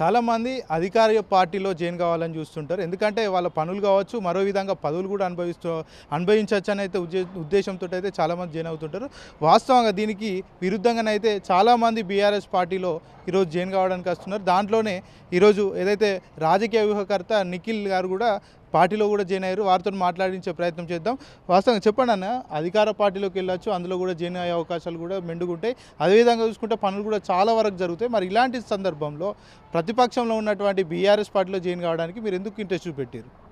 చాలామంది అధికార పార్టీలో జాయిన్ కావాలని చూస్తుంటారు. ఎందుకంటే వాళ్ళ పనులు కావచ్చు మరో విధంగా పదవులు కూడా అనుభవిస్తూ అనుభవించవచ్చు అని అయితే ఉద్దే ఉద్దేశంతో అయితే చాలామంది జాయిన్ అవుతుంటారు. వాస్తవంగా దీనికి విరుద్ధంగానైతే చాలామంది బీఆర్ఎస్ పార్టీలో ఈరోజు జాయిన్ కావడానికి వస్తున్నారు. దాంట్లోనే ఈరోజు ఏదైతే రాజకీయ వ్యూహకర్త నిఖిల్ గారు కూడా పార్టీలో కూడా జాయిన్ అయ్యారు. వారితో మాట్లాడించే ప్రయత్నం చేద్దాం. వాస్తవంగా చెప్పండి అన్న అధికార పార్టీలోకి వెళ్ళొచ్చు అందులో కూడా జాయిన్ అయ్యే అవకాశాలు కూడా మెండుగుంటాయి. అదేవిధంగా చూసుకుంటే పనులు కూడా చాలా వరకు జరుగుతాయి. మరి ఇలాంటి సందర్భంలో ప్రతిపక్షంలో ఉన్నటువంటి బీఆర్ఎస్ పార్టీలో జాయిన్ కావడానికి మీరు ఎందుకు ఇంట్రెస్ట్ చూపెట్టారు?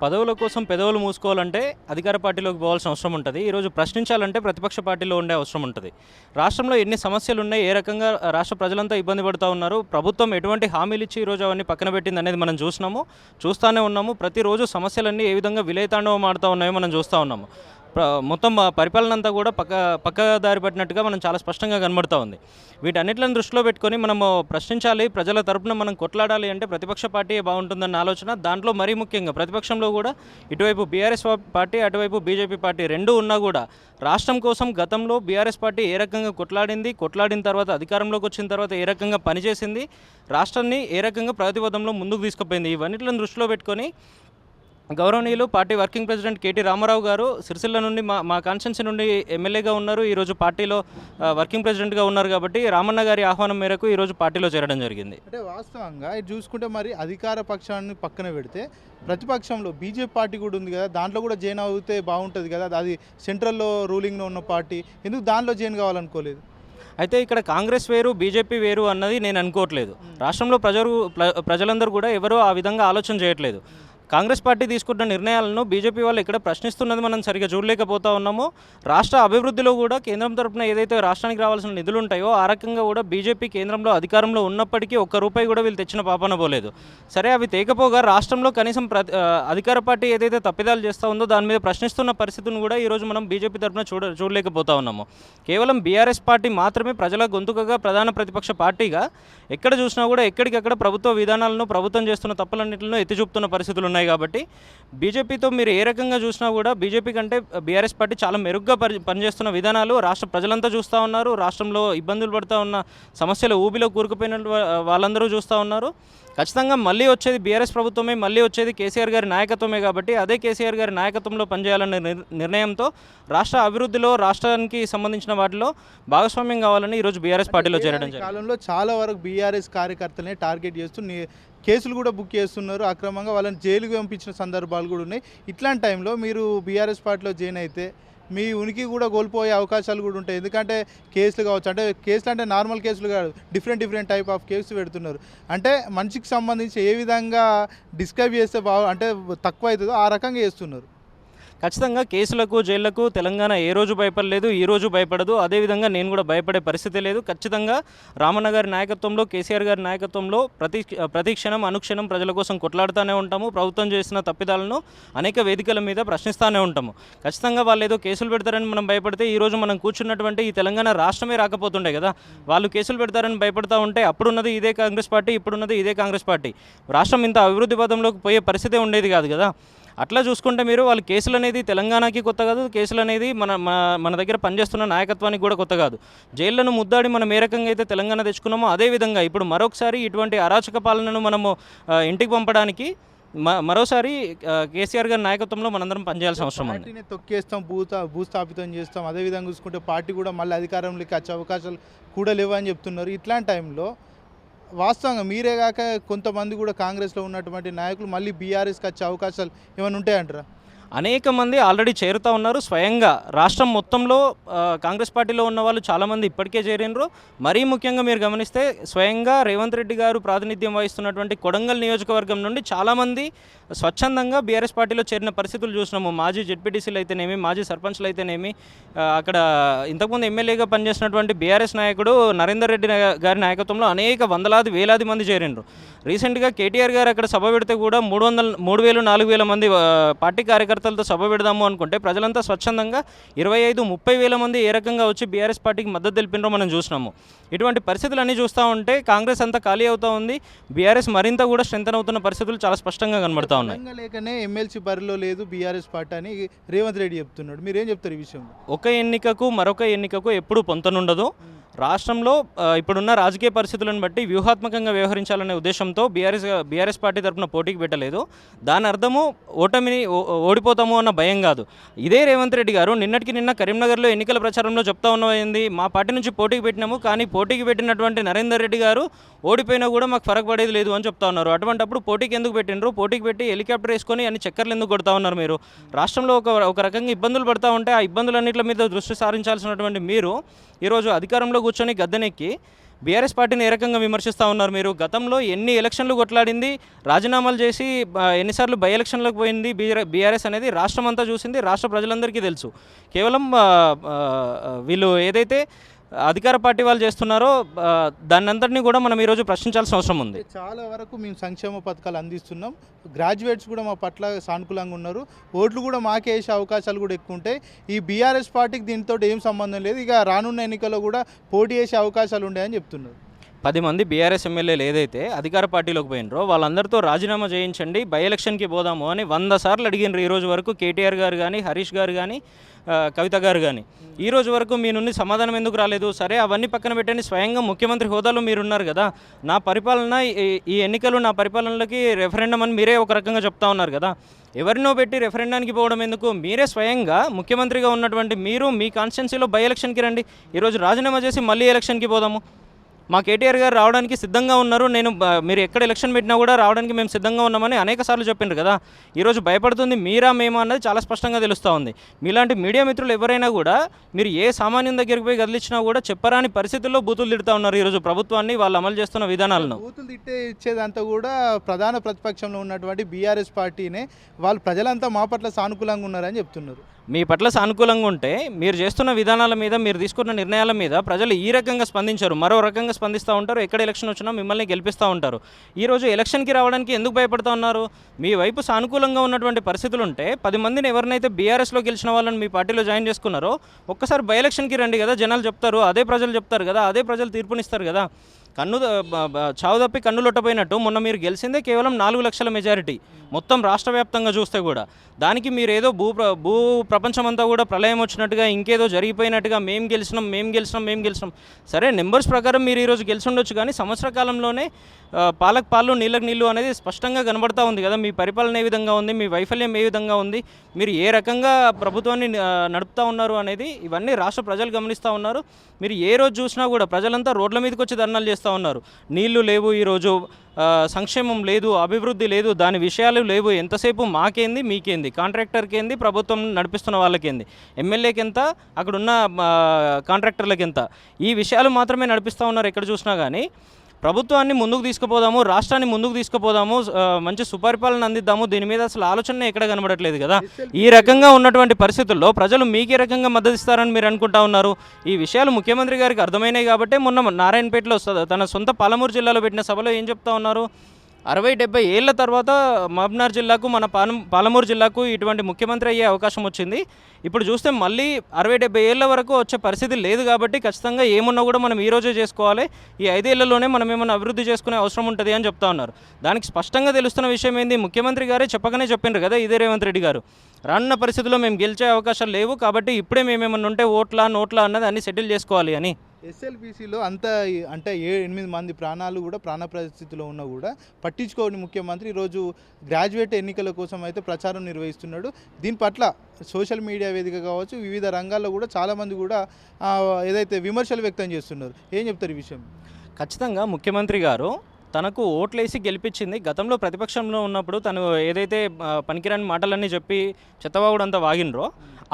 పదవుల కోసం పెదవులు మూసుకోవాలంటే అధికార పార్టీలోకి పోవాల్సిన అవసరం ఉంటుంది. ఈరోజు ప్రశ్నించాలంటే ప్రతిపక్ష పార్టీలో ఉండే అవసరం ఉంటుంది. రాష్ట్రంలో ఎన్ని సమస్యలు ఉన్నాయి ఏ రకంగా రాష్ట్ర ప్రజలంతా ఇబ్బంది పడుతూ ఉన్నారు ప్రభుత్వం ఎటువంటి హామీలు ఇచ్చి ఈరోజు అవన్నీ పక్కన పెట్టింది అనేది మనం చూసినాము చూస్తూనే ఉన్నాము. ప్రతిరోజు సమస్యలన్నీ ఏ విధంగా విలయతాండవం ఆడుతూ ఉన్నాయో మనం చూస్తూ ఉన్నాము. మొత్తం పరిపాలన అంతా కూడా పక్క పక్క దారి పట్టినట్టుగా మనం చాలా స్పష్టంగా కనబడుతూ ఉంది. వీటన్నిటిని దృష్టిలో పెట్టుకొని మనము ప్రశ్నించాలి ప్రజల తరపున మనం కొట్లాడాలి అంటే ప్రతిపక్ష పార్టీ బాగుంటుందన్న ఆలోచన దాంట్లో మరీ ముఖ్యంగా ప్రతిపక్షంలో కూడా ఇటువైపు బీఆర్ఎస్ పార్టీ అటువైపు బీజేపీ పార్టీ రెండు ఉన్నా కూడా రాష్ట్రం కోసం గతంలో బీఆర్ఎస్ పార్టీ ఏ రకంగా కొట్లాడింది కొట్లాడిన తర్వాత అధికారంలోకి వచ్చిన తర్వాత ఏ రకంగా పనిచేసింది రాష్ట్రాన్ని ఏ రకంగా ప్రతిపదంలో ముందుకు తీసుకుపోయింది ఇవన్నిటిని దృష్టిలో పెట్టుకొని గౌరవనీయులు party working president KT Rama Rao గారు సిరిసిల్ల నుండి మా మా కాన్స్టిట్యున్సీ నుండి ఎమ్మెల్యేగా ఉన్నారు. ఈరోజు పార్టీలో వర్కింగ్ ప్రెసిడెంట్గా ఉన్నారు కాబట్టి రామన్న గారి ఆహ్వానం మేరకు ఈరోజు పార్టీలో చేరడం జరిగింది. అంటే వాస్తవంగా ఇది చూసుకుంటే మరి అధికార పక్షాన్ని పక్కన పెడితే ప్రతిపక్షంలో బీజేపీ పార్టీ కూడా ఉంది కదా దాంట్లో కూడా జాయిన్ అవుతే బాగుంటుంది కదా అది సెంట్రల్లో రూలింగ్లో ఉన్న పార్టీ ఎందుకు దాంట్లో జాయిన్ కావాలనుకోలేదు? అయితే ఇక్కడ కాంగ్రెస్ వేరు బీజేపీ వేరు అన్నది నేను అనుకోవట్లేదు. రాష్ట్రంలో ప్రజలు ప్ర- ప్రజలందరూ కూడా ఎవరూ ఆ విధంగా ఆలోచన చేయట్లేదు. కాంగ్రెస్ పార్టీ తీసుకున్న నిర్ణయాలను బీజేపీ వాళ్ళు ఇక్కడ ప్రశ్నిస్తున్నది మనం సరిగా చూడలేకపోతా ఉన్నాము. రాష్ట్ర అభివృద్ధిలో కూడా కేంద్రం తరపున ఏదైతే రాష్ట్రానికి రావాల్సిన నిధులు ఉంటాయో ఆ రకంగా కూడా బీజేపీ కేంద్రంలో అధికారంలో ఉన్నప్పటికీ ఒక్క రూపాయి కూడా వీళ్ళు తెచ్చిన పాపన పోలేదు. సరే అవి తేకపోగా రాష్ట్రంలో కనీసం అధికార పార్టీ ఏదైతే తప్పిదాలు చేస్తూ ఉందో దాని మీద ప్రశ్నిస్తున్న పరిస్థితిని కూడా ఈరోజు మనం బీజేపీ తరపున చూడ చూడలేకపోతా ఉన్నాము. కేవలం బీఆర్ఎస్ పార్టీ మాత్రమే ప్రజల గొంతుకగా ప్రధాన ప్రతిపక్ష పార్టీగా ఎక్కడ చూసినా కూడా ఎక్కడికక్కడ ప్రభుత్వ విధానాలను ప్రభుత్వం చేస్తున్న తప్పులన్నింటిలో ఎత్తి చూపుతున్న పరిస్థితులు ఉన్నాయి. కాబట్టి బీజేపీతో మీరు ఏ రకంగా చూసినా కూడా బీజేపీ కంటే బీఆర్ఎస్ పార్టీ చాలా మెరుగ్గా పని పనిచేస్తున్న విధానాలు రాష్ట్ర ప్రజలంతా చూస్తూ ఉన్నారు. రాష్ట్రంలో ఇబ్బందులు పడుతూ ఉన్న సమస్యల ఊబిలో కూరుకుపోయిన వాళ్ళందరూ చూస్తూ ఉన్నారు. ఖచ్చితంగా మళ్ళీ వచ్చేది బీఆర్ఎస్ ప్రభుత్వమే మళ్ళీ వచ్చేది కేసీఆర్ గారి నాయకత్వమే కాబట్టి అదే కేసీఆర్ గారి నాయకత్వంలో పనిచేయాలనే నిర్- నిర్ణయంతో రాష్ట్ర అభివృద్ధిలో రాష్ట్రానికి సంబంధించిన వాటిలో భాగస్వామ్యం కావాలని ఈరోజు బీఆర్ఎస్ పార్టీలో చేరడం కాలంలో చాలా వరకు బీఆర్ఎస్ కార్యకర్తలనే టార్గెట్ చేస్తూ కేసులు కూడా బుక్ చేస్తున్నారు. అక్రమంగా వాళ్ళని జైలుకి పంపించిన సందర్భాలు కూడా ఉన్నాయి. ఇట్లాంటి టైంలో మీరు బీఆర్ఎస్ పార్టీలో జాయిన్ అయితే మీ ఉనికి కూడా కోల్పోయే అవకాశాలు కూడా ఉంటాయి. ఎందుకంటే కేసులు కావచ్చు అంటే కేసులు అంటే నార్మల్ కేసులు కాదు different different type of case పెడుతున్నారు. అంటే మనిషికి సంబంధించి ఏ విధంగా డిస్క్రైబ్ చేస్తే బాగు అంటే తక్కువ అవుతుందో ఆ రకంగా చేస్తున్నారు. ఖచ్చితంగా కేసులకు జైళ్ళకు తెలంగాణ ఏ రోజు భయపడలేదు ఈ రోజు భయపడదు. అదేవిధంగా నేను కూడా భయపడే పరిస్థితి లేదు. ఖచ్చితంగా రామన్న గారి నాయకత్వంలో కేసీఆర్ గారి నాయకత్వంలో ప్రతి ప్రతిక్షణం అనుక్షణం ప్రజల కోసం కొట్లాడుతూనే ఉంటాము. ప్రభుత్వం చేసిన తప్పిదాలను అనేక వేదికల మీద ప్రశ్నిస్తూనే ఉంటాము. ఖచ్చితంగా వాళ్ళు ఏదో కేసులు పెడతారని మనం భయపడితే ఈరోజు మనం కూర్చున్నటువంటి ఈ తెలంగాణ రాష్ట్రమే రాకపోతుండే కదా. వాళ్ళు కేసులు పెడతారని భయపడతా ఉంటే అప్పుడున్నది ఇదే కాంగ్రెస్ పార్టీ ఇప్పుడున్నది ఇదే కాంగ్రెస్ పార్టీ. రాష్ట్రం ఇంత అభివృద్ధి పదంలోకి పోయే పరిస్థితి ఉండేది కాదు కదా. అట్లా చూసుకుంటే మీరు వాళ్ళు కేసులు అనేది తెలంగాణకి కొత్త కాదు కేసులు అనేది మన మన- మన దగ్గర పనిచేస్తున్న నాయకత్వానికి కూడా కొత్త కాదు. జైళ్ళను ముద్దాడి మనం ఏ రకంగా అయితే తెలంగాణ తెచ్చుకున్నామో అదే విధంగా ఇప్పుడు మరొకసారి ఇటువంటి అరాచక పాలనను మనము ఇంటికి పంపడానికి మ- మరోసారి కేసీఆర్ గారి నాయకత్వంలో మనందరం పనిచేయాల్సిన అవసరం ఉంది. పార్టీని తొక్కేస్తాం భూత భూస్థాపితం చేస్తాం. అదేవిధంగా చూసుకుంటే పార్టీ కూడా మళ్ళీ అధికారంలోకి వచ్చే అవకాశాలు కూడా లేవని చెప్తున్నారు. ఇట్లాంటి టైంలో వాస్తవంగా మీరే కాక కొంతమంది కూడా కాంగ్రెస్లో ఉన్నటువంటి నాయకులు మళ్ళీ బీఆర్ఎస్కి వచ్చే అవకాశాలు ఏమైనా ఉంటాయంటారా? అనేక మంది ఆల్రెడీ చేరుతూ ఉన్నారు. స్వయంగా రాష్ట్రం మొత్తంలో కాంగ్రెస్ పార్టీలో ఉన్న వాళ్ళు చాలామంది ఇప్పటికే చేరినరు. మరీ ముఖ్యంగా మీరు గమనిస్తే స్వయంగా రేవంత్ రెడ్డి గారు ప్రాతినిధ్యం వహిస్తున్నటువంటి కొడంగల్ నియోజకవర్గం నుండి చాలామంది స్వచ్ఛందంగా బీఆర్ఎస్ పార్టీలో చేరిన పరిస్థితులు చూసినాము. మాజీ జెడ్పీటీసీలు అయితేనేమి మాజీ సర్పంచ్లు అయితేనేమి అక్కడ ఇంతకుముందు ఎమ్మెల్యేగా పనిచేసినటువంటి బీఆర్ఎస్ నాయకుడు నరేందర్ రెడ్డి గారి నాయకత్వంలో అనేక వందలాది వేలాది మంది చేరిండ్రు రీసెంట్గా కేటీఆర్ గారు అక్కడ సభ పెడితే కూడా మూడు వందల మూడు వేలు నాలుగు వేల మంది పార్టీ కార్యకర్త కార్యకర్తలతో సభ పెడదాము అనుకుంటే ప్రజలంతా స్వచ్ఛందంగా ఇరవై ఐదు ముప్పై వేల మంది ఏ రకంగా వచ్చి బీఆర్ఎస్ పార్టీకి మద్దతు తెలిపినరో మనం చూసినాము. ఇటువంటి పరిస్థితులన్నీ చూస్తూ ఉంటే కాంగ్రెస్ అంతా ఖాళీ అవుతూ ఉంది. బీఆర్ఎస్ మరింత కూడా స్ట్రెంతన్ అవుతున్న పరిస్థితులు చాలా స్పష్టంగా కనబడతా ఉన్నాయి. లేకనే ఎమ్మెల్సీ బరిలో లేదు బీఆర్ఎస్ పార్టీ అని రేవంత్ రెడ్డి చెప్తున్నాడు. మీరేం చెప్తారు ఈ విషయంలో ఒక ఎన్నికకు మరొక ఎన్నికకు ఎప్పుడూ పొంతనుండదు. రాష్ట్రంలో ఇప్పుడున్న రాజకీయ పరిస్థితులను బట్టి వ్యూహాత్మకంగా వ్యవహరించాలనే ఉద్దేశంతో బీఆర్ఎస్ బీఆర్ఎస్ పార్టీ తరపున పోటీకి పెట్టలేదు. దాని అర్థము ఓటమిని ఓ- ఓడిపోతాము అన్న భయం కాదు. ఇదే రేవంత్ రెడ్డి గారు నిన్నటికి నిన్న కరీంనగర్లో ఎన్నికల ప్రచారంలో చెప్తా ఉన్నది మా పార్టీ నుంచి పోటీకి పెట్టినాము కానీ పోటీకి పెట్టినటువంటి నరేందర్ రెడ్డి గారు ఓడిపోయినా కూడా మాకు ఫరక్ పడేది లేదు అని చెప్తా ఉన్నారు. అటువంటప్పుడు పోటీకి ఎందుకు పెట్టినరు పోటీకి పెట్టి హెలికాప్టర్ వేసుకొని అన్ని చక్కర్లు ఎందుకు కొడతా ఉన్నారు మీరు? రాష్ట్రంలో ఒక ఒక రకంగా ఇబ్బందులు పడతా ఉంటే ఆ ఇబ్బందులన్నింటి మీద దృష్టి సారించాల్సినటువంటి మీరు ఈరోజు అధికారంలో కూర్చొని గద్దెనెక్కి బీఆర్ఎస్ పార్టీని ఏ రకంగా విమర్శిస్తూ ఉన్నారు మీరు? గతంలో ఎన్ని ఎలక్షన్లు కొట్లాడింది? రాజీనామాలు చేసి ఎన్నిసార్లు బై ఎలక్షన్లకు పోయింది బీఆర్ఎస్ అనేది రాష్ట్రం అంతా చూసింది రాష్ట్ర ప్రజలందరికీ తెలుసు. కేవలం వీళ్ళు ఏదైతే అధికార పార్టీ వాళ్ళు చేస్తున్నారో ఆ, దాన్నంతటినీ కూడా మనం ఈరోజు ప్రశ్నించాల్సిన అవసరం ఉంది. చాలా వరకు మేము సంక్షేమ పథకాలు అందిస్తున్నాం. గ్రాడ్యుయేట్స్ కూడా మా పట్ల సానుకూలంగా ఉన్నారు. ఓట్లు కూడా మాకే వేసే అవకాశాలు కూడా ఎక్కువ ఉంటాయి. ఈ బీఆర్ఎస్ పార్టీకి దీనితో ఏం సంబంధం లేదు. ఇక రానున్న ఎన్నికల్లో కూడా పోటీ చేసే అవకాశాలు ఉన్నాయని చెప్తున్నారు. పది మంది బీఆర్ఎస్ ఎమ్మెల్యేలు ఏదైతే అధికార పార్టీలోకి పోయినరో వాళ్ళందరితో రాజీనామా చేయించండి బై ఎలక్షన్కి పోదాము అని వంద సార్లు అడిగినారు ఈ రోజు వరకు కేటీఆర్ గారు కానీ హరీష్ గారు కానీ కవిత గారు కానీ ఈ రోజు వరకు మీ నుండి సమాధానం ఎందుకు రాలేదు? సరే అవన్నీ పక్కన పెట్టండి. స్వయంగా ముఖ్యమంత్రి హోదాలో మీరున్నారు కదా. నా పరిపాలన ఈ- ఈ ఎన్నికలు నా పరిపాలనలకి రెఫరెండం అని మీరే ఒక రకంగా చెప్తా ఉన్నారు కదా. ఎవరినో పెట్టి రెఫరెండానికి పోవడం ఎందుకు? మీరే స్వయంగా ముఖ్యమంత్రిగా ఉన్నటువంటి మీరు మీ కాన్స్టిట్యున్సీలో బై ఎలక్షన్కి రండి. ఈరోజు రాజీనామా చేసి మళ్ళీ ఎలక్షన్కి పోదాము. మా కేటీఆర్ గారు రావడానికి సిద్ధంగా ఉన్నారు. నేను మీరు ఎక్కడ ఎలక్షన్ పెట్టినా కూడా రావడానికి మేము సిద్ధంగా ఉన్నామని అనేక సార్లు చెప్పిండ్రు కదా. ఈరోజు భయపడుతుంది మీరా మేమా అన్నది చాలా స్పష్టంగా తెలుస్తూ ఉంది. మీలాంటి మీడియా మిత్రులు ఎవరైనా కూడా మీరు ఏ సామాన్యం దగ్గరికి పోయి కదిలించినా కూడా చెప్పరాని పరిస్థితుల్లో బూతులు తిడుతూ ఉన్నారు ఈరోజు ప్రభుత్వాన్ని. వాళ్ళు అమలు చేస్తున్న విధానాలను. బూతులు తిట్టే ఇచ్చేదంతా కూడా ప్రధాన ప్రతిపక్షంలో ఉన్నటువంటి బీఆర్ఎస్ పార్టీనే. వాళ్ళు ప్రజలంతా మా పట్ల సానుకూలంగా ఉన్నారని చెప్తున్నారు. మీ పట్ల సానుకూలంగా ఉంటే మీరు చేస్తున్న విధానాల మీద మీరు తీసుకున్న నిర్ణయాల మీద ప్రజలు ఈ రకంగా స్పందించారు. మరో రకంగా స్పందిస్తూ ఉంటారు. ఎక్కడ ఎలక్షన్ వచ్చినా మిమ్మల్ని గెలిపిస్తూ ఉంటారు. ఈరోజు ఎలక్షన్కి రావడానికి ఎందుకు భయపడుతూ ఉన్నారు? మీ వైపు సానుకూలంగా ఉన్నటువంటి పరిస్థితులు ఉంటే పది మందిని ఎవరినైతే బీఆర్ఎస్లో గెలిచిన వాళ్ళని మీ పార్టీలో జాయిన్ చేసుకున్నారో ఒక్కసారి బై ఎలక్షన్కి రండి కదా. జనాలు చెప్తారు. అదే ప్రజలు చెప్తారు కదా. అదే ప్రజలు తీర్పునిస్తారు కదా. కన్ను చావు తప్పి కన్ను లొట్టపోయినట్టు మొన్న మీరు గెలిచిందే కేవలం నాలుగు లక్షల మెజారిటీ. మొత్తం రాష్ట్ర వ్యాప్తంగా చూస్తే కూడా. దానికి మీరు ఏదో భూ ప్ర- భూ ప్రపంచమంతా కూడా ప్రళయం వచ్చినట్టుగా ఇంకేదో జరిగిపోయినట్టుగా మేము గెలిచినాం మేము గెలిచినాం మేము గెలిచినాం. సరే నెంబర్స్ ప్రకారం మీరు ఈరోజు గెలిచి ఉండొచ్చు కానీ సంవత్సర కాలంలోనే పాలకు పాలు నీళ్ళకు నీళ్ళు అనేది స్పష్టంగా కనబడతా ఉంది కదా. మీ పరిపాలన ఏ విధంగా ఉంది మీ వైఫల్యం ఏ విధంగా ఉంది మీరు ఏ రకంగా ప్రభుత్వాన్ని నడుపుతా ఉన్నారు అనేది ఇవన్నీ రాష్ట్ర ప్రజలు గమనిస్తూ ఉన్నారు. మీరు ఏ రోజు చూసినా కూడా ప్రజలంతా రోడ్ల మీదకి వచ్చి ధర్నాలు చేస్తూ ఉన్నారు. నీళ్ళు లేవు ఈరోజు. సంక్షేమం లేదు అభివృద్ధి లేదు దాని విషయాలు లేవు. ఎంతసేపు మాకేంది మీకేంది? కాంట్రాక్టర్కి ఏంది ప్రభుత్వం నడిపిస్తున్న వాళ్ళకేంది? ఎమ్మెల్యేకి ఎంత అక్కడున్న కాంట్రాక్టర్లకి ఎంత ఈ విషయాలు మాత్రమే నడిపిస్తూ ఉన్నారు ఎక్కడ చూసినా కానీ ప్రభుత్వాన్ని ముందుకు తీసుకుపోదాము రాష్ట్రాన్ని ముందుకు తీసుకుపోదాము మంచి సుపరిపాలన అందిద్దాము. దీని మీద అసలు ఆలోచన ఎక్కడ కనబడట్లేదు కదా. ఈ రకంగా ఉన్నటువంటి పరిస్థితుల్లో ప్రజలు మీకే రకంగా మద్దతు ఇస్తారని మీరు అనుకుంటా ఉన్నారు? ఈ విషయాలు ముఖ్యమంత్రి గారికి అర్థమైనాయి కాబట్టే మొన్న నారాయణపేటలో తన సొంత పాలమూరు జిల్లాలో పెట్టిన సభలో ఏం చెప్తా ఉన్నారు? అరవై డెబ్బై ఏళ్ళ తర్వాత మహబూబ్నగర్ జిల్లాకు మన పాలం పాలమూరు జిల్లాకు ఇటువంటి ముఖ్యమంత్రి అయ్యే అవకాశం వచ్చింది. ఇప్పుడు చూస్తే మళ్ళీ అరవై డెబ్బై ఏళ్ళ వరకు వచ్చే పరిస్థితి లేదు కాబట్టి ఖచ్చితంగా ఏమున్నా కూడా మనం ఈ రోజే చేసుకోవాలి. ఈ ఐదేళ్ళలోనే మనం ఏమైనా అభివృద్ధి చేసుకునే అవసరం ఉంటుంది అని చెప్తా ఉన్నారు. దానికి స్పష్టంగా తెలుస్తున్న విషయం ఏంది? ముఖ్యమంత్రి గారే చెప్పకనే చెప్పిండ్రు కదా ఇదే రేవంత్ రెడ్డి గారు. రానున్న పరిస్థితుల్లో మేము గెలిచే అవకాశాలు లేవు కాబట్టి ఇప్పుడే మేమేమన్నా ఉంటే ఓట్లా నోట్లా అన్నది అన్ని సెటిల్ చేసుకోవాలి అని. ఎస్ఎల్బీసీలో అంత అంటే ఏ ఎనిమిది మంది ప్రాణాలు కూడా ప్రాణ పరిస్థితిలో ఉన్నా కూడా పట్టించుకోని ముఖ్యమంత్రి ఈరోజు గ్రాడ్యుయేట్ ఎన్నికల కోసం అయితే ప్రచారం నిర్వహిస్తున్నాడు. దీని పట్ల సోషల్ మీడియా వేదిక కావచ్చు వివిధ రంగాల్లో కూడా చాలామంది కూడా ఏదైతే విమర్శలు వ్యక్తం చేస్తున్నారు. ఏం చెప్తారు ఈ విషయం? ఖచ్చితంగా ముఖ్యమంత్రి గారు తనకు ఓట్లేసి గెలిపించింది. గతంలో ప్రతిపక్షంలో ఉన్నప్పుడు తను ఏదైతే పనికిరాని మాటలన్నీ చెప్పి చెత్తవాగుడంతా వాగినరో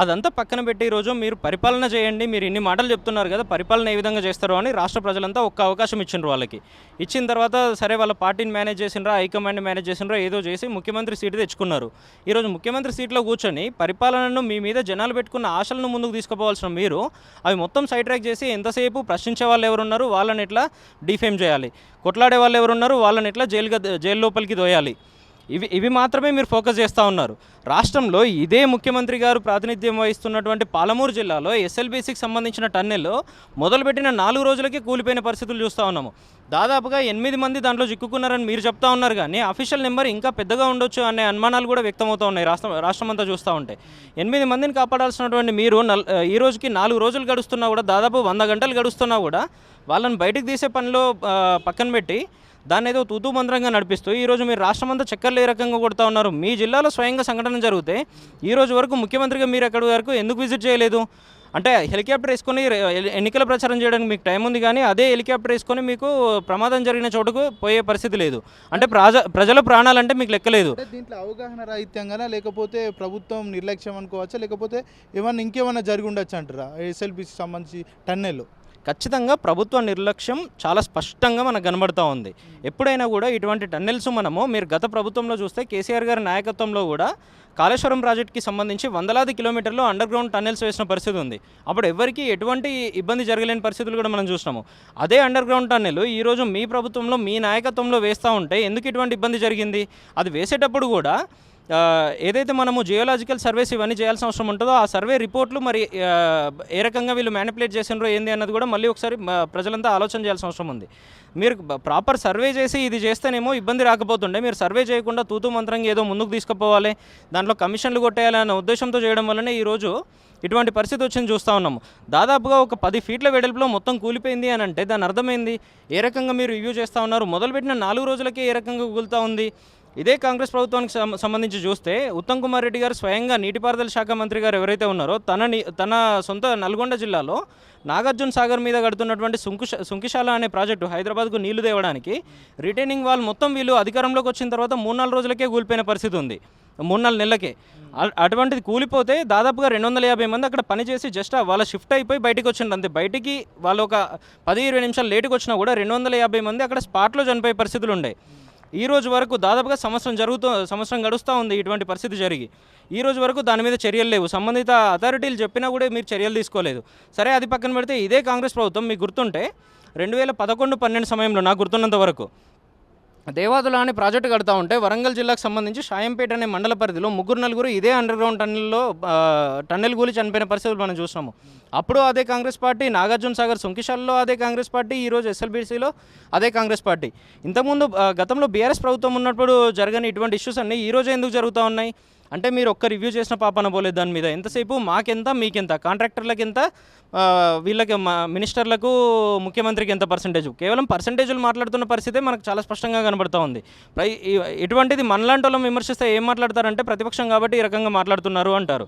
అదంతా పక్కన పెట్టి ఈరోజు మీరు పరిపాలన చేయండి మీరు ఇన్ని మాటలు చెప్తున్నారు కదా పరిపాలన ఏ విధంగా చేస్తారో అని రాష్ట్ర ప్రజలంతా ఒక్క అవకాశం ఇచ్చిండ్రు వాళ్ళకి. ఇచ్చిన తర్వాత సరే వాళ్ళ పార్టీని మేనేజ్ చేసినరా హైకమాండ్ మేనేజ్ చేసినరా ఏదో చేసి ముఖ్యమంత్రి సీటు తెచ్చుకున్నారు. ఈరోజు ముఖ్యమంత్రి సీట్లో కూర్చొని పరిపాలనను మీ మీద జనాలు పెట్టుకున్న ఆశలను ముందుకు తీసుకుపోవాల్సిన మీరు అవి మొత్తం సైడ్ ట్రాక్ చేసి ఎంతసేపు ప్రశ్నించే వాళ్ళు ఎవరున్నారు వాళ్ళని ఎట్లా డిఫేమ్ చేయాలి? కొట్లాడే వాళ్ళు ఎవరున్నారు వాళ్ళని ఎట్లా జైలుగా జైలు లోపలికి దోయాలి? ఇవి ఇవి మాత్రమే మీరు ఫోకస్ చేస్తూ ఉన్నారు. రాష్ట్రంలో ఇదే ముఖ్యమంత్రి గారు ప్రాతినిధ్యం వహిస్తున్నటువంటి పాలమూరు జిల్లాలో ఎస్ఎల్బీసీకి సంబంధించిన టన్నెల్లో మొదలుపెట్టిన నాలుగు రోజులకే కూలిపోయిన పరిస్థితులు చూస్తూ ఉన్నాము. దాదాపుగా ఎనిమిది మంది దాంట్లో చిక్కుకున్నారని మీరు చెప్తా ఉన్నారు కానీ అఫీషియల్ నెంబర్ ఇంకా పెద్దగా ఉండొచ్చు అనే అనుమానాలు కూడా వ్యక్తమవుతూ ఉన్నాయి రాష్ట్రం రాష్ట్రం అంతా చూస్తూ ఉంటే. ఎనిమిది మందిని కాపాడాల్సినటువంటి మీరు నల్ ఈ రోజుకి నాలుగు రోజులు గడుస్తున్నా కూడా దాదాపు వంద గంటలు గడుస్తున్నా కూడా వాళ్ళని బయటకు తీసే పనిలో పక్కన పెట్టి దాన్ని ఏదో తూతూ మంత్రంగా నడిపిస్తూ ఈరోజు మీరు రాష్ట్రం అంతా చక్కర్లు ఏ రకంగా కొడతా ఉన్నారు? మీ జిల్లాలో స్వయంగా సంఘటన జరిగితే ఈ రోజు వరకు ముఖ్యమంత్రిగా మీరు ఎక్కడి వరకు ఎందుకు విజిట్ చేయలేదు? అంటే హెలికాప్టర్ వేసుకొని ఎన్నికల ప్రచారం చేయడానికి మీకు టైం ఉంది కానీ అదే హెలికాప్టర్ వేసుకొని మీకు ప్రమాదం జరిగిన చోటుకు పోయే పరిస్థితి లేదు. అంటే ప్రజ ప్రజల ప్రాణాలంటే మీకు లెక్కలేదు దీంట్లో అవగాహన రాహిత్యంగానా? లేకపోతే ప్రభుత్వం నిర్లక్ష్యం అనుకోవచ్చా? లేకపోతే ఏమన్నా ఇంకేమన్నా జరిగి ఉండొచ్చు అంటారా? ఎస్ఎల్బిసి సంబంధించి టన్నెల్ ఖచ్చితంగా ప్రభుత్వ నిర్లక్ష్యం చాలా స్పష్టంగా మనకు కనబడుతూ ఉంది. ఎప్పుడైనా కూడా ఇటువంటి టన్నెల్స్ మనము మీరు గత ప్రభుత్వంలో చూస్తే కేసీఆర్ గారి నాయకత్వంలో కూడా కాళేశ్వరం ప్రాజెక్ట్కి సంబంధించి వందలాది కిలోమీటర్లు అండర్ గ్రౌండ్ టన్నెల్స్ వేసిన పరిస్థితి ఉంది. అప్పుడు ఎవరికి ఎటువంటి ఇబ్బంది జరగలేని పరిస్థితులు కూడా మనం చూసినాము. అదే అండర్ గ్రౌండ్ టన్నెల్ ఈరోజు మీ ప్రభుత్వంలో మీ నాయకత్వంలో వేస్తూ ఉంటే ఎందుకు ఇటువంటి ఇబ్బంది జరిగింది? అది వేసేటప్పుడు కూడా ఏదైతే మనము జియోలాజికల్ సర్వేస్ ఇవన్నీ చేయాల్సిన అవసరం ఉంటుందో ఆ సర్వే రిపోర్ట్లు మరి ఏ రకంగా వీళ్ళు మ్యానిపులేట్ చేసినారో ఏంది అన్నది కూడా మళ్ళీ ఒకసారి ప్రజలంతా ఆలోచన చేయాల్సిన అవసరం ఉంది. మీరు ప్రాపర్ సర్వే చేసి ఇది చేస్తేనేమో ఇబ్బంది రాకపోతుండే మీరు సర్వే చేయకుండా తూతూ మంత్రంగా ఏదో ముందుకు తీసుకుపోవాలి దాంట్లో కమిషన్లు కొట్టేయాలనే ఉద్దేశంతో చేయడం వల్లనే ఈరోజు ఇటువంటి పరిస్థితి వచ్చింది చూస్తూ ఉన్నాము. దాదాపుగా ఒక పది ఫీట్ల వెడల్పులో మొత్తం కూలిపోయింది అని అంటే దాని అర్థమైంది ఏ రకంగా మీరు రివ్యూ చేస్తూ ఉన్నారు? మొదలుపెట్టిన నాలుగు రోజులకే ఏ రకంగా కూలుతూ ఉంది? ఇదే కాంగ్రెస్ ప్రభుత్వానికి సంబంధించి చూస్తే ఉత్తమ్ కుమార్ రెడ్డి గారు స్వయంగా నీటిపారుదల శాఖ మంత్రి గారు ఎవరైతే ఉన్నారో తన ని- తన సొంత నల్గొండ జిల్లాలో నాగార్జున సాగర్ మీద కడుతున్నటువంటి సుంకుశ సుంకిశాల అనే ప్రాజెక్టు హైదరాబాద్కు నీళ్ళు తేవడానికి రిటైనింగ్ వాల్ మొత్తం వీళ్ళు అధికారంలోకి వచ్చిన తర్వాత మూడు నాలుగు రోజులకే కూలిపోయిన పరిస్థితి ఉంది. మూడు నాలుగు నెలలకే. అటువంటిది కూలిపోతే దాదాపుగా రెండు వందల యాభై మంది అక్కడ పనిచేసి జస్ట్ వాళ్ళ షిఫ్ట్ అయిపోయి బయటకు వచ్చిండ్రు అంతే. బయటికి వాళ్ళు ఒక పది ఇరవై నిమిషాలు లేటుకి వచ్చినా కూడా రెండు వందల యాభై మంది అక్కడ స్పాట్లో చనిపోయే పరిస్థితులు ఉండే ఈ రోజు వరకు దాదాపుగా సంవత్సరం జరుగుతూ సంవత్సరం గడుస్తూ ఉంది ఇటువంటి పరిస్థితి జరిగి. ఈ రోజు వరకు దాని మీద చర్యలు లేవు. సంబంధిత అథారిటీలు చెప్పినా కూడా మీరు చర్యలు తీసుకోలేదు. సరే అది పక్కన పెడితే ఇదే కాంగ్రెస్ ప్రభుత్వం మీకు గుర్తుంటే రెండు వేల పదకొండు పన్నెండు సమయంలో నాకు గుర్తున్నంత వరకు దేవాదుల అనే ప్రాజెక్టు కడతా ఉంటే వరంగల్ జిల్లాకు సంబంధించి షాయంపేట అనే మండల పరిధిలో ముగ్గురు నలుగురు ఇదే అండర్ గ్రౌండ్ టన్నెల్లో టన్నెల్ కూలి చనిపోయిన పరిస్థితులు మనం చూసాము అప్పుడు అదే కాంగ్రెస్ పార్టీ నాగార్జున సాగర్ సుంకిశాల్లో అదే కాంగ్రెస్ పార్టీ ఈరోజు ఎస్ఎల్బీసీలో అదే కాంగ్రెస్ పార్టీ. ఇంతకుముందు గతంలో బీఆర్ఎస్ ప్రభుత్వం ఉన్నప్పుడు జరగని ఇటువంటి ఇష్యూస్ అన్నీ ఈరోజు ఎందుకు జరుగుతూ ఉన్నాయి? అంటే మీరు ఒక్క రివ్యూ చేసిన పాపన పోలేదు దాని మీద. ఎంతసేపు? మాకెంత? మీకెంత? కాంట్రాక్టర్లకి ఎంత వీళ్ళకి మా మినిస్టర్లకు ముఖ్యమంత్రికి ఎంత పర్సంటేజ్ కేవలం పర్సంటేజ్లు మాట్లాడుతున్న పరిస్థితే మనకు చాలా స్పష్టంగా కనబడుతూ ఉంది. ప్రై ఇటువంటిది మనలాంటి వాళ్ళం విమర్శిస్తే ఏం మాట్లాడతారంటే ప్రతిపక్షం కాబట్టి ఈ రకంగా మాట్లాడుతున్నారు అంటారు.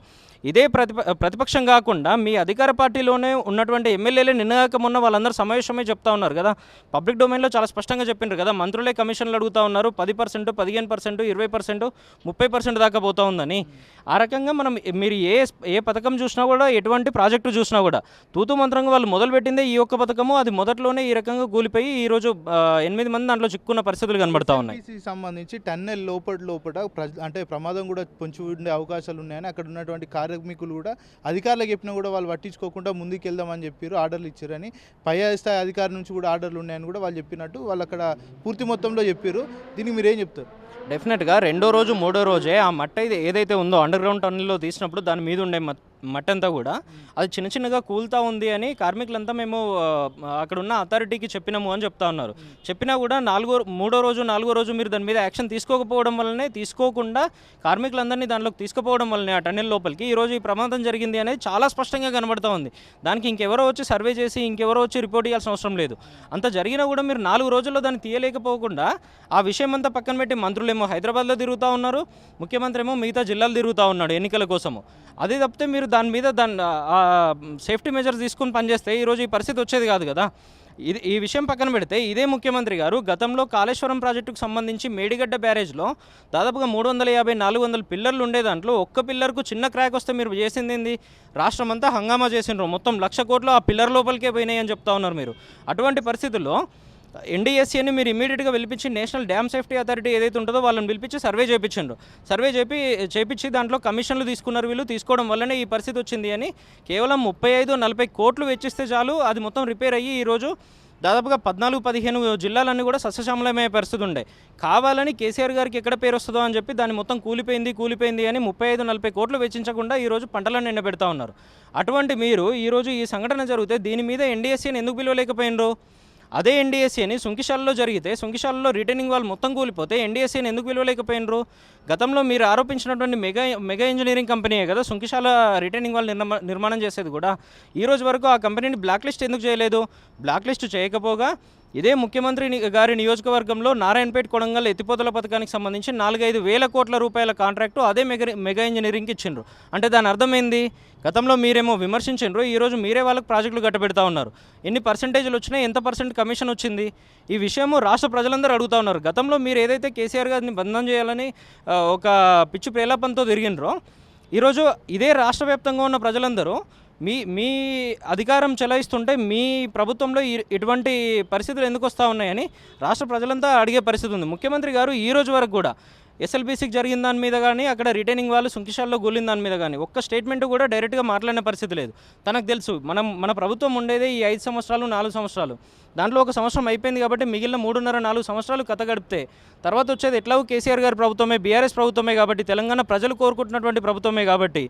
ఇదే ప్రతిప ప్రతిపక్షం కాకుండా మీ అధికార పార్టీలోనే ఉన్నటువంటి ఎమ్మెల్యేలే నిన్నగాక మొన్న వాళ్ళందరూ సమావేశమే చెప్తా ఉన్నారు కదా. పబ్లిక్ డొమైన్లో చాలా స్పష్టంగా చెప్పిండ్రు కదా. మంత్రులే కమిషన్లు అడుగుతా ఉన్నారు. పది పర్సెంట్ పదిహేను పర్సెంట్ ఇరవై పర్సెంట్ ముప్పై పర్సెంట్ దాకా పోతా ఉందని. ఆ రకంగా మనం మీరు ఏ ఏ పథకం చూసినా కూడా ఎటువంటి ప్రాజెక్టు చూసినా కూడా తూతు మంత్రంగా వాళ్ళు మొదలుపెట్టిందే ఈ ఒక్క పథకము. అది మొదట్లోనే ఈ రకంగా కూలిపోయి ఈ రోజు ఎనిమిది మంది దాంట్లో చిక్కున్న పరిస్థితులు కనబడతా ఉన్నాయి. సంబంధించి సంబంధించి టన్నెల్ లోపల లోపల అంటే ప్రమాదం కూడా పొంచి ఉండే అవకాశాలు ఉన్నాయని అక్కడ ఉన్నటువంటి కార్మికులు కూడా అధికారులకు చెప్పినా కూడా వాళ్ళు పట్టించుకోకుండా ముందుకు వెళ్దామని చెప్పారు ఆర్డర్లు ఇచ్చారని. పై స్థాయి అధికారి నుంచి కూడా ఆర్డర్లు ఉన్నాయని కూడా వాళ్ళు చెప్పినట్టు వాళ్ళు అక్కడ పూర్తి మొత్తంలో చెప్పారు. దీనికి మీరు ఏం చెప్తారు? డెఫినెట్గా రెండో రోజు మూడో రోజే ఆ మట్ట ఇది ఏదైతే ఉందో అండర్ గ్రౌండ్ టన్నెల్లో తీసినప్పుడు దాని మీద ఉండే మట్ట అంతా కూడా. అది చిన్న చిన్నగా కూలుతా ఉంది అని కార్మికులంతా మేము అక్కడ ఉన్న అథారిటీకి చెప్పినాము అని చెప్తా ఉన్నారు. చెప్పినా కూడా నాలుగో మూడో రోజు నాలుగో రోజు మీరు దాని మీద యాక్షన్ తీసుకోకపోవడం వల్లనే తీసుకోకుండా కార్మికులందరినీ దానిలోకి తీసుకుపోవడం వల్లనే ఆ టన్నెల్ లోపలికి ఈరోజు ఈ ప్రమాదం జరిగింది అనేది చాలా స్పష్టంగా కనబడుతూ ఉంది. దానికి ఇంకెవరో వచ్చి సర్వే చేసి ఇంకెవరో వచ్చి రిపోర్ట్ చేయాల్సిన అవసరం లేదు. అంత జరిగినా కూడా మీరు నాలుగు రోజుల్లో దాన్ని తీయలేకపోకుండా ఆ విషయం అంతా పక్కన పెట్టి మంత్రులేమో హైదరాబాద్లో తిరుగుతూ ఉన్నారు ముఖ్యమంత్రి ఏమో మిగతా జిల్లాలు తిరుగుతూ ఉన్నాడు ఎన్నికల కోసము. అదే తప్పితే మీరు దాని మీద దాని సేఫ్టీ మెజర్స్ తీసుకుని పనిచేస్తే ఈరోజు ఈ పరిస్థితి వచ్చేది కాదు కదా. ఇది ఈ విషయం పక్కన పెడితే ఇదే ముఖ్యమంత్రి గారు గతంలో కాళేశ్వరం ప్రాజెక్టుకు సంబంధించి మేడిగడ్డ బ్యారేజ్లో దాదాపుగా మూడు వందల యాభై నాలుగు వందల పిల్లర్లు ఉండే దాంట్లో ఒక్క పిల్లర్కు చిన్న క్రాక్ వస్తే మీరు చేసింది ఏంది? రాష్ట్రం అంతా హంగామా చేసిండ్రు. మొత్తం లక్ష కోట్లు ఆ పిల్లర్ లోపలికే పోయినాయి అని చెప్తా ఉన్నారు మీరు. అటువంటి పరిస్థితుల్లో ఎన్డీఎస్సీని మీరు ఇమీడియట్గా పిలిపించి నేషనల్ డ్యామ్ సేఫ్టీ అథారిటీ ఏదైతే ఉంటుందో వాళ్ళని పిలిపించి సర్వే చేయించండు సర్వే చేపి చేపించి దాంట్లో కమిషన్లు తీసుకున్నారు వీళ్ళు. తీసుకోవడం వల్లనే ఈ పరిస్థితి వచ్చింది అని కేవలం ముప్పై ఐదు నలభై కోట్లు వెచ్చిస్తే చాలు. అది మొత్తం రిపేర్ అయ్యి ఈరోజు దాదాపుగా పద్నాలుగు పదిహేను జిల్లాలన్నీ కూడా సస్యశ్యామలమయ్యే పరిస్థితి ఉండే. కావాలని కేసీఆర్ గారికి ఎక్కడ పేరు వస్తుందో అని చెప్పి దాన్ని మొత్తం కూలిపోయింది కూలిపోయింది అని ముప్పై ఐదు నలభై కోట్లు వెచ్చించకుండా ఈరోజు పంటలను ఎండబెడతా ఉన్నారు. అటువంటి మీరు ఈరోజు ఈ సంఘటన జరిగితే దీని మీద ఎన్డీఎస్సీని ఎందుకు పిలవలేకపోయినరు? అదే ఎన్డీఎస్ఏని సుంకిశాలలో జరిగితే సుంకిశాలలో రిటర్నింగ్ వాళ్ళు మొత్తం కూలిపోతే ఎన్డీఎస్ఏని ఎందుకు విలువలేకపోయినరు? గతంలో మీరు ఆరోపించినటువంటి మెగా మెగా ఇంజనీరింగ్ కంపెనీయే కదా సుంకిశాల రిటర్నింగ్ వాళ్ళు నిర్మాణం చేసేది కూడా. ఈ రోజు వరకు ఆ కంపెనీని బ్లాక్ లిస్ట్ ఎందుకు చేయలేదు? బ్లాక్ లిస్ట్ చేయకపోగా ఇదే ముఖ్యమంత్రి గారి నియోజకవర్గంలో నారాయణపేట కొడంగల్ ఎత్తిపోతల పథకానికి సంబంధించి నాలుగైదు వేల కోట్ల రూపాయల కాంట్రాక్టు అదే మెగా మెగా ఇంజనీరింగ్కి ఇచ్చిండ్రు. అంటే దాని అర్థమైంది గతంలో మీరేమో విమర్శించిండ్రు ఈరోజు మీరే వాళ్ళకి ప్రాజెక్టులు గట్టబెడతా ఉన్నారు. ఎన్ని పర్సెంటేజ్లు వచ్చినాయి ఎంత పర్సెంట్ కమిషన్ వచ్చింది? ఈ విషయము రాష్ట్ర ప్రజలందరూ అడుగుతా ఉన్నారు. గతంలో మీరు ఏదైతే కేసీఆర్ గారిని బంధం చేయాలని ఒక పిచ్చి ప్రేలాపంతో తిరిగినరో ఈరోజు ఇదే రాష్ట్ర వ్యాప్తంగా ఉన్న ప్రజలందరూ మీ మీ అధికారం చెలాయిస్తుంటే మీ ప్రభుత్వంలో ఇటువంటి పరిస్థితులు ఎందుకు వస్తూ ఉన్నాయని రాష్ట్ర ప్రజలంతా అడిగే పరిస్థితి ఉంది. ముఖ్యమంత్రి గారు ఈ రోజు వరకు కూడా ఎస్ఎల్బీసీకి జరిగిన దాని మీద కానీ అక్కడ రిటైనింగ్ వాళ్ళు సుంకిశాల్లో గోలిన దాని మీద కానీ ఒక్క స్టేట్మెంట్ కూడా డైరెక్ట్గా మాట్లాడిన పరిస్థితి లేదు. తనకు తెలుసు మనం మన ప్రభుత్వం ఉండేదే ఈ ఐదు సంవత్సరాలు నాలుగు సంవత్సరాలు. దాంట్లో ఒక సంవత్సరం అయిపోయింది కాబట్టి మిగిలిన మూడున్నర నాలుగు సంవత్సరాలు కథ గడిపితే తర్వాత వచ్చేది ఎట్లాగో కేసీఆర్ గారి ప్రభుత్వమే బీఆర్ఎస్ ప్రభుత్వమే కాబట్టి తెలంగాణ ప్రజలు కోరుకుంటున్నటువంటి ప్రభుత్వమే కాబట్టి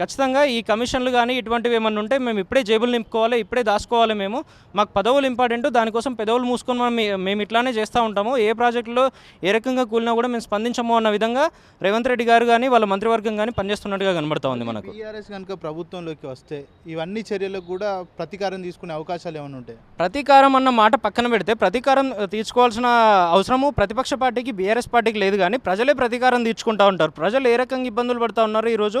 ఖచ్చితంగా ఈ కమిషన్లు కానీ ఇటువంటివి ఏమన్నా ఉంటే మేము ఇప్పుడే జేబులు నింపుకోవాలి ఇప్పుడే దాచుకోవాలి మేము. మాకు పదవులు ఇంపార్టెంట్ దానికోసం పెదవులు మూసుకొని మనం మేము ఇట్లానే చేస్తూ ఉంటాము. ఏ ప్రాజెక్టులో ఏ రకంగా కూలినా కూడా మేము స్పందించము అన్న విధంగా రేవంత్ రెడ్డి గారు కానీ వాళ్ళ మంత్రివర్గం కానీ పనిచేస్తున్నట్టుగా కనబడతా ఉంది మనకు. టీఆర్ఎస్ కనుక ప్రభుత్వంలోకి వస్తే ఇవన్నీ చర్యలకు కూడా ప్రతీకారం తీసుకునే అవకాశాలు ఏమైనా ఉంటాయి? ప్రతీకారం అన్న మాట పక్కన పెడితే ప్రతీకారం తీర్చుకోవాల్సిన అవసరము ప్రతిపక్ష పార్టీకి బీఆర్ఎస్ పార్టీకి లేదు కానీ ప్రజలే ప్రతీకారం తీర్చుకుంటా ఉంటారు. ప్రజలు ఏ రకంగా ఇబ్బందులు పడుతూ ఉన్నారు ఈరోజు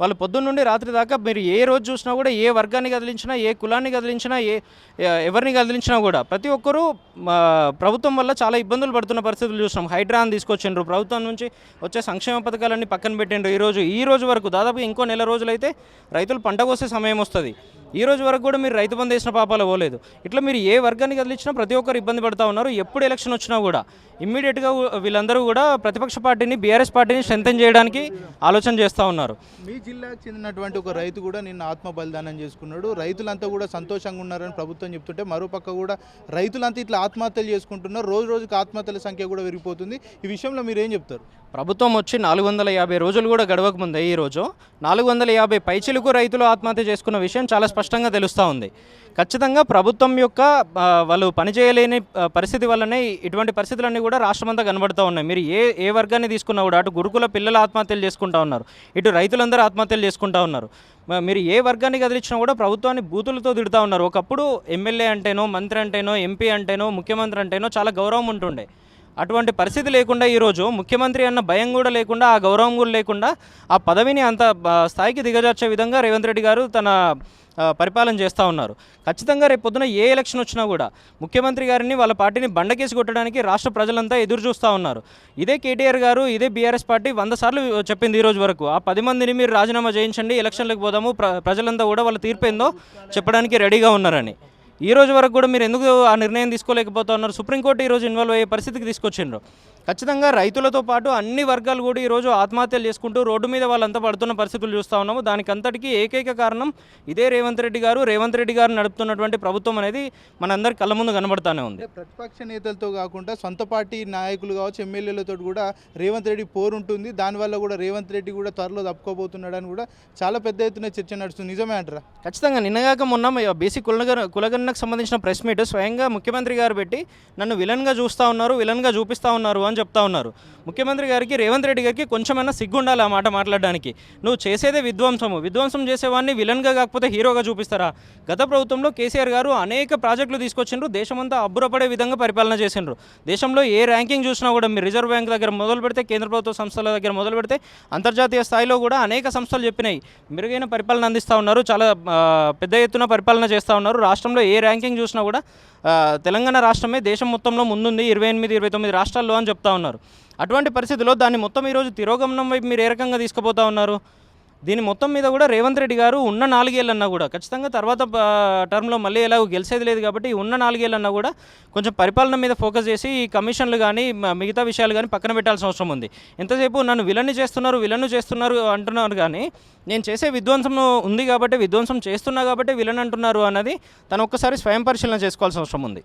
వాళ్ళు పొద్దున్న నుండి రాత్రి దాకా మీరు ఏ రోజు చూసినా కూడా ఏ వర్గాన్ని కదిలించినా ఏ కులాన్ని కదిలించినా ఏ ఎవరిని కదిలించినా కూడా ప్రతి ఒక్కరూ ప్రభుత్వం వల్ల చాలా ఇబ్బందులు పడుతున్న పరిస్థితులు చూసినాం హైడ్రాన్ తీసుకొచ్చిండ్రు. ప్రభుత్వం నుంచి వచ్చే సంక్షేమ పథకాలన్నీ పక్కన పెట్టిండ్రు. ఈ రోజు ఈ రోజు వరకు దాదాపు ఇంకో నెల రోజులైతే రైతులు పంట కోసే సమయం వస్తుంది. ఈ రోజు వరకు కూడా మీరు రైతు బంధు వేసిన పాపాలు పోలేదు. ఇట్లా మీరు ఏ వర్గాన్ని కదిలించినా ప్రతి ఒక్కరు ఇబ్బంది పడుతూ ఉన్నారు. ఎప్పుడు ఎలక్షన్ వచ్చినా కూడా ఇమ్మీడియట్గా వీళ్ళందరూ కూడా ప్రతిపక్ష పార్టీని బీఆర్ఎస్ పార్టీని స్ట్రెంథెన్ చేయడానికి ఆలోచన చేస్తూ ఉన్నారు. మీ జిల్లాకు చెందినటువంటి ఒక రైతు కూడా నిన్న ఆత్మ బలిదానం చేసుకున్నాడు. రైతులంతా కూడా సంతోషంగా ఉన్నారని ప్రభుత్వం చెప్తుంటే మరోపక్క కూడా రైతులంతా ఇట్లా ఆత్మహత్యలు చేసుకుంటున్నారు. రోజు రోజుకి ఆత్మహత్యల సంఖ్య కూడా పెరిగిపోతుంది. ఈ విషయంలో మీరు ఏం చెప్తారు? ప్రభుత్వం వచ్చి నాలుగు వందల యాభై రోజులు కూడా గడవక ముందే ఈ రోజు నాలుగు వందల యాభై పైచిలకు రైతులు ఆత్మహత్య చేసుకున్న విషయం చాలా స్పష్టంగా తెలుస్తూ ఉంది. ఖచ్చితంగా ప్రభుత్వం యొక్క వాళ్ళు పనిచేయలేని పరిస్థితి వల్లనే ఇటువంటి పరిస్థితులన్నీ కూడా రాష్ట్రమంతా కనబడుతూ ఉన్నాయి. మీరు ఏ ఏ వర్గాన్ని తీసుకున్నా కూడా అటు గురుకుల పిల్లలు ఆత్మహత్యలు చేసుకుంటా ఉన్నారు. ఇటు రైతులందరూ ఆత్మహత్యలు చేసుకుంటా ఉన్నారు. మీరు ఏ వర్గాన్ని కదిలించినా కూడా ప్రభుత్వాన్ని బూతులతో తిడుతూ ఉన్నారు. ఒకప్పుడు ఎమ్మెల్యే అంటేనో మంత్రి అంటేనో ఎంపీ అంటేనో ముఖ్యమంత్రి అంటేనో చాలా గౌరవం ఉంటుండే. అటువంటి పరిస్థితి లేకుండా ఈరోజు ముఖ్యమంత్రి అన్న భయం కూడా లేకుండా ఆ గౌరవం కూడా లేకుండా ఆ పదవిని అంత స్థాయికి దిగజార్చే విధంగా రేవంత్ రెడ్డి గారు తన పరిపాలన చేస్తూ ఉన్నారు. ఖచ్చితంగా రేపు పొద్దున ఏ ఎలక్షన్ వచ్చినా కూడా ముఖ్యమంత్రి గారిని వాళ్ళ పార్టీని బండకేసి కొట్టడానికి రాష్ట్ర ప్రజలంతా ఎదురు చూస్తూ ఉన్నారు. ఇదే కేటీఆర్ గారు ఇదే బీఆర్ఎస్ పార్టీ వంద సార్లు చెప్పింది ఈరోజు వరకు. ఆ పది మందిని మీరు రాజీనామా చేయించండి ఎలక్షన్లకు పోదాము ప్ర ప్రజలంతా కూడా వాళ్ళ తీర్పు ఏందో చెప్పడానికి రెడీగా ఉన్నారని. ఈ రోజు వరకు కూడా మీరు ఎందుకు ఆ నిర్ణయం తీసుకోలేకపోతా ఉన్నారు సుప్రీంకోర్టు ఈ రోజు ఇన్వాల్వ్ అయ్యే పరిస్థితికి తీసుకొచ్చిండ్రు. ఖచ్చితంగా రైతులతో పాటు అన్ని వర్గాలు కూడా ఈరోజు ఆత్మహత్యలు చేసుకుంటూ రోడ్డు మీద వాళ్ళంతా పడుతున్న పరిస్థితులు చూస్తూ ఉన్నాము. దానికి అంతటికీ ఏకైక కారణం ఇదే రేవంత్ రెడ్డి గారు. రేవంత్ రెడ్డి గారు నడుపుతున్నటువంటి ప్రభుత్వం అనేది మనందరి కళ్ళ ముందు కనబడతానే ఉంది. ప్రతిపక్ష నేతలతో కాకుండా సొంత పార్టీ నాయకులు కావచ్చు ఎమ్మెల్యేలతో కూడా రేవంత్ రెడ్డి పోరు ఉంటుంది. దానివల్ల కూడా రేవంత్ రెడ్డి కూడా త్వరలో తప్పుకోబోతున్నాడని కూడా చాలా పెద్ద ఎత్తున చర్చ నడుస్తుంది. నిజమే అంటారా? ఖచ్చితంగా నిన్నగాక మొన్న బీసీ కులగన కులగణనకు సంబంధించిన ప్రెస్ మీట్ స్వయంగా ముఖ్యమంత్రి గారు పెట్టి నన్ను విలన్గా చూస్తూ ఉన్నారు విలన్గా చూపిస్తూ ఉన్నారు అని చెప్తా ఉన్నారు. ముఖ్యమంత్రి గారికి రేవంత్ రెడ్డి గారికి కొంచెమైనా సిగ్గు ఉండాలి ఆ మాట మాట్లాడడానికి. నువ్వు చేసేదే విధ్వంసము. విధ్వంసం చేసేవాడిని విలన్గా కాకపోతే హీరోగా చూపిస్తారా? గత ప్రభుత్వంలో కేసీఆర్ గారు అనేక ప్రాజెక్టులు తీసుకొచ్చిండ్రు. దేశమంతా అబ్బురపడే విధంగా పరిపాలన చేసిండ్రు. దేశంలో ఏ ర్యాంకింగ్ చూసినా కూడా మీరు రిజర్వ్ బ్యాంక్ దగ్గర మొదలు పెడితే కేంద్ర ప్రభుత్వ సంస్థల దగ్గర మొదలు పెడితే అంతర్జాతీయ స్థాయిలో కూడా అనేక సంస్థలు చెప్పినాయి. మెరుగైన పరిపాలన అందిస్తూ ఉన్నారు. చాలా పెద్ద ఎత్తున పరిపాలన చేస్తూ ఉన్నారు. రాష్ట్రంలో ఏ ర్యాంకింగ్ చూసినా కూడా తెలంగాణ రాష్ట్రమే దేశం మొత్తంలో ముందుంది ఇరవై ఎనిమిది ఇరవై తొమ్మిది రాష్ట్రాల్లో అని చెప్తా ఉన్నారు. అటువంటి పరిస్థితిలో దాన్ని మొత్తం ఈరోజు తిరోగమనం వైపు మీరు ఏ రకంగా తీసుకుపోతా ఉన్నారు? దీని మొత్తం మీద కూడా రేవంత్ రెడ్డి గారు ఉన్న నాలుగేళ్ళన్నా కూడా ఖచ్చితంగా తర్వాత టర్మ్లో మళ్ళీ ఎలాగో గెలిచేది లేదు కాబట్టి ఉన్న నాలుగేళ్ళన్నా కూడా కొంచెం పరిపాలన మీద ఫోకస్ చేసి ఈ కమిషన్లు కానీ మిగతా విషయాలు కానీ పక్కన పెట్టాల్సిన అవసరం ఉంది. ఎంతసేపు నన్ను విలన్ని చేస్తున్నారు విలన్ను చేస్తున్నారు అంటున్నారు కానీ నేను చేసే విధ్వంసం ఉంది కాబట్టి విధ్వంసం చేస్తున్నా కాబట్టి విలన్ అంటున్నారు అన్నది తను ఒక్కసారి స్వయం పరిశీలన చేసుకోవాల్సిన అవసరం ఉంది.